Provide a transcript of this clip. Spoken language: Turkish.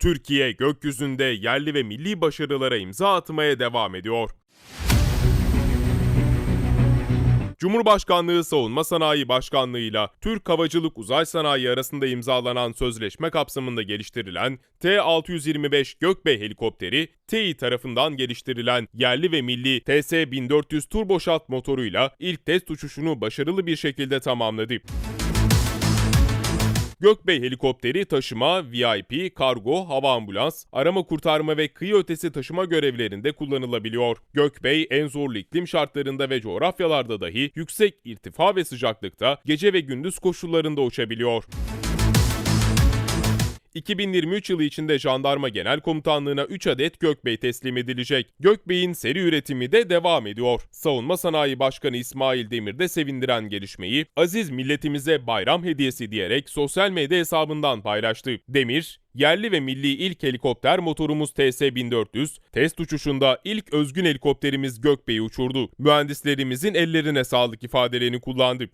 Türkiye gökyüzünde yerli ve milli başarılara imza atmaya devam ediyor. Cumhurbaşkanlığı Savunma Sanayi Başkanlığı'yla Türk Havacılık Uzay Sanayi arasında imzalanan sözleşme kapsamında geliştirilen T-625 Gökbey helikopteri, TEİ tarafından geliştirilen yerli ve milli TS-1400 turboşat motoruyla ilk test uçuşunu başarılı bir şekilde tamamladı. Gökbey helikopteri taşıma, VIP, kargo, hava ambulans, arama kurtarma ve kıyı ötesi taşıma görevlerinde kullanılabiliyor. Gökbey en zorlu iklim şartlarında ve coğrafyalarda dahi yüksek irtifa ve sıcaklıkta gece ve gündüz koşullarında uçabiliyor. 2023 yılı içinde Jandarma Genel Komutanlığı'na 3 adet Gökbey teslim edilecek. Gökbey'in seri üretimi de devam ediyor. Savunma Sanayi Başkanı İsmail Demir de sevindiren gelişmeyi aziz milletimize bayram hediyesi diyerek sosyal medya hesabından paylaştı. Demir, yerli ve milli ilk helikopter motorumuz TS-1400, test uçuşunda ilk özgün helikopterimiz Gökbey'i uçurdu. Mühendislerimizin ellerine sağlık ifadelerini kullandı.